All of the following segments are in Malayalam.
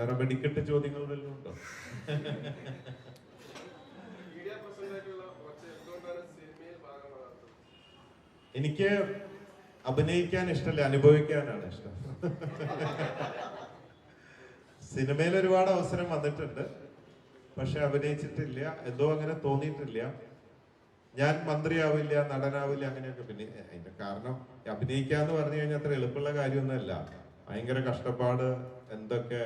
വേറെ വെടിക്കെട്ട് ചോദ്യങ്ങൾ വല്ലതും ഉണ്ടോ? എനിക്ക് അഭിനയിക്കാൻ ഇഷ്ടമല്ല അനുഭവിക്കാനാണ് ഇഷ്ടം. സിനിമയിൽ ഒരുപാട് അവസരം വന്നിട്ടുണ്ട് പക്ഷെ അഭിനയിച്ചിട്ടില്ല എന്തോ അങ്ങനെ തോന്നിയിട്ടില്ല. ഞാൻ മന്ത്രിയാവില്ല നടനാവില്ല അങ്ങനെയൊക്കെ പിന്നെ അതിന്റെ കാരണം അഭിനയിക്കാന്ന് പറഞ്ഞു കഴിഞ്ഞാൽ അത്ര എളുപ്പമുള്ള കാര്യമൊന്നുമല്ല. ഭയങ്കര കഷ്ടപ്പാട് എന്തൊക്കെ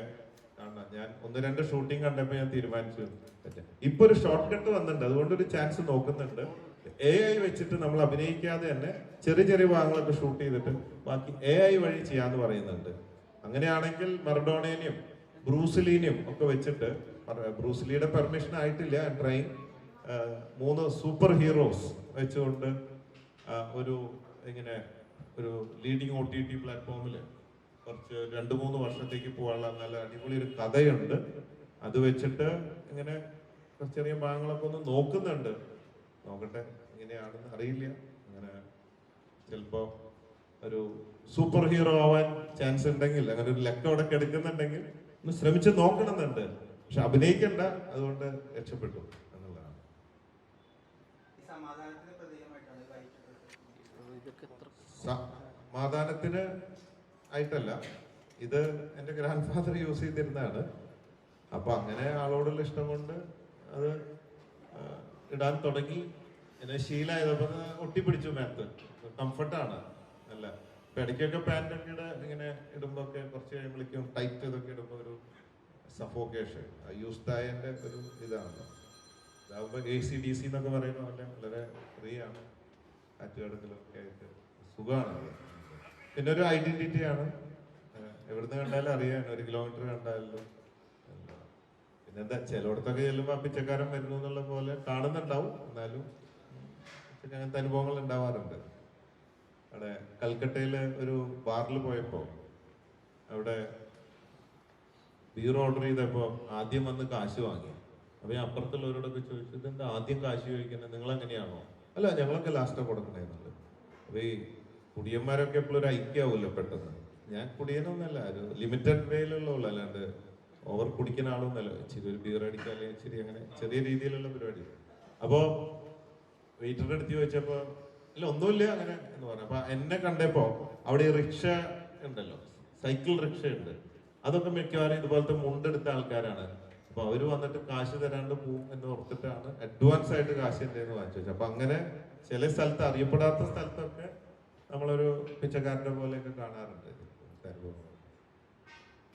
ആണ് ഞാൻ ഒന്ന് രണ്ട് ഷൂട്ടിംഗ് കണ്ടപ്പോൾ ഞാൻ തീരുമാനിച്ചു. ഇപ്പൊ ഒരു ഷോർട്ട് കട്ട് വന്നിട്ടുണ്ട്. അതുകൊണ്ട് ഒരു ചാൻസ് നോക്കുന്നുണ്ട്. എ ഐ വെച്ചിട്ട് നമ്മൾ അഭിനയിക്കാതെ തന്നെ ചെറിയ ചെറിയ ഭാഗങ്ങളൊക്കെ ഷൂട്ട് ചെയ്തിട്ട് ബാക്കി എ ഐ വഴി ചെയ്യാന്ന് പറയുന്നുണ്ട്. അങ്ങനെയാണെങ്കിൽ മറഡോണേനെയും ബ്രൂസിലീനെയും ഒക്കെ വെച്ചിട്ട് ബ്രൂസിലിയുടെ പെർമിഷൻ ആയിട്ടില്ല. ട്രെയിൻ മൂന്ന് സൂപ്പർ ഹീറോസ് വെച്ചുകൊണ്ട് ഒരു ഇങ്ങനെ ഒരു ലീഡിങ് ഒ ടി ടി പ്ലാറ്റ്ഫോമിൽ കുറച്ച് രണ്ട് മൂന്ന് വർഷത്തേക്ക് പോകാനുള്ള നല്ല അടിപൊളി ഒരു കഥയുണ്ട്. അത് വെച്ചിട്ട് ഇങ്ങനെ കുറച്ച് ചെറിയ ഭാഗങ്ങളൊക്കെ ഒന്ന് നോക്കുന്നുണ്ട്. നോക്കട്ടെ എങ്ങനെയാണെന്ന് അറിയില്ല. അങ്ങനെ ചിലപ്പോ ഒരു സൂപ്പർ ഹീറോ ആവാൻ ചാൻസ് ഉണ്ടെങ്കിൽ അങ്ങനെ ഒരു ലക്കം അവിടെ കിടക്കുന്നുണ്ടെങ്കിൽ ഒന്ന് ശ്രമിച്ച് നോക്കണമെന്നുണ്ട്. പക്ഷെ അഭിനയിക്കണ്ട അതുകൊണ്ട് രക്ഷപ്പെട്ടു എന്നുള്ളതാണ്. സമാധാനത്തിന് ആയിട്ടല്ല. ഇത് എന്റെ ഗ്രാൻഡ് ഫാദർ യൂസ് ചെയ്തിരുന്നതാണ്. അപ്പൊ അങ്ങനെ ആളോടുള്ള ഇഷ്ടം കൊണ്ട് അത് ഇടാൻ തുടങ്ങി. എന്നെ ശീലമായതപ്പോ ഒട്ടിപ്പിടിച്ചു മാത്ത്. കംഫർട്ടാണ് അല്ല ഇപ്പൊ ഇടയ്ക്കൊക്കെ പാന്റൊക്കെ ഇട ഇങ്ങനെ ഇടുമ്പോഴൊക്കെ കുറച്ച് കഴിയുമ്പോഴേക്കും ടൈറ്റ് ഇതൊക്കെ ഇടുമ്പോൾ ഒരു സഫോക്കേഷൻ യൂസ്ഡായന്റെ ഒരു ഇതാണ്. ഇതാകുമ്പോൾ എ സി ഡി സി എന്നൊക്കെ പറയുന്ന പോലെ വളരെ ഫ്രീ ആണ്. കാറ്റുകടത്തിലൊക്കെ ആയിട്ട് സുഖമാണ്. പിന്നെ ഒരു ഐഡന്റിറ്റി ആണ്. ഏഹ് എവിടുന്ന് കണ്ടാലും അറിയാൻ ഒരു കിലോമീറ്റർ കണ്ടാലും. പിന്നെ എന്താ ചിലയിടത്തൊക്കെ ചെല്ലുമ്പോൾ പിച്ചക്കാരൻ വരുന്നു എന്നുള്ള പോലെ കാണുന്നുണ്ടാവും. എന്നാലും അങ്ങനത്തെ അനുഭവങ്ങൾ ഉണ്ടാവാറുണ്ട്. അവിടെ കൽക്കട്ടയിലെ ഒരു ബാറിൽ പോയപ്പോ അവിടെ ബീർ ഓർഡർ ചെയ്തപ്പോ ആദ്യം വന്ന് കാശ് വാങ്ങി. അപ്പൊ ഞാൻ അപ്പുറത്തുള്ളവരോടൊക്കെ ചോദിച്ചു ഇതെന്താ ആദ്യം കാശ് ചോദിക്കുന്നത് നിങ്ങൾ എങ്ങനെയാണോ അല്ല ഞങ്ങളൊക്കെ ലാസ്റ്റ് കൊടുക്കണേന്നുള്ളത് അപ്പൊ ഈ കുടിയന്മാരൊക്കെ എപ്പോഴും ഒരു ഐക്യാവൂല്ലോ പെട്ടെന്ന്. ഞാൻ കുടിയനൊന്നല്ല ഒരു ലിമിറ്റഡ് വേയിലുള്ള അല്ലാണ്ട് ഓവർ കുടിക്കുന്ന ആളൊന്നല്ല. ഇച്ചിരി ഒരു ബീർ അല്ലെങ്കിൽ ഇച്ചിരി അങ്ങനെ ചെറിയ രീതിയിലുള്ള പരിപാടി. അപ്പോ വെയിറ്റർ അടുത്ത് ചോദിച്ചപ്പോ അല്ല ഒന്നുമില്ല അങ്ങനെ എന്ന് പറഞ്ഞു. അപ്പൊ എന്നെ കണ്ടപ്പോ അവിടെ റിക്ഷ ഉണ്ടല്ലോ സൈക്കിൾ റിക്ഷ ഉണ്ട്. അതൊക്കെ മിക്കവാറും ഇതുപോലത്തെ മുണ്ടെടുത്ത ആൾക്കാരാണ്. അപ്പൊ അവർ വന്നിട്ട് കാശ് തരാണ്ട് പോകും എന്ന് ഓർത്തിട്ടാണ് അഡ്വാൻസ് ആയിട്ട് കാശ് എന്റെ എന്ന് വാങ്ങിച്ചു അപ്പൊ അങ്ങനെ ചില സ്ഥലത്ത് അറിയപ്പെടാത്ത സ്ഥലത്തൊക്കെ നമ്മളൊരു പിച്ചക്കാരന്റെ പോലെയൊക്കെ കാണാറുണ്ട്. അനുഭവങ്ങൾ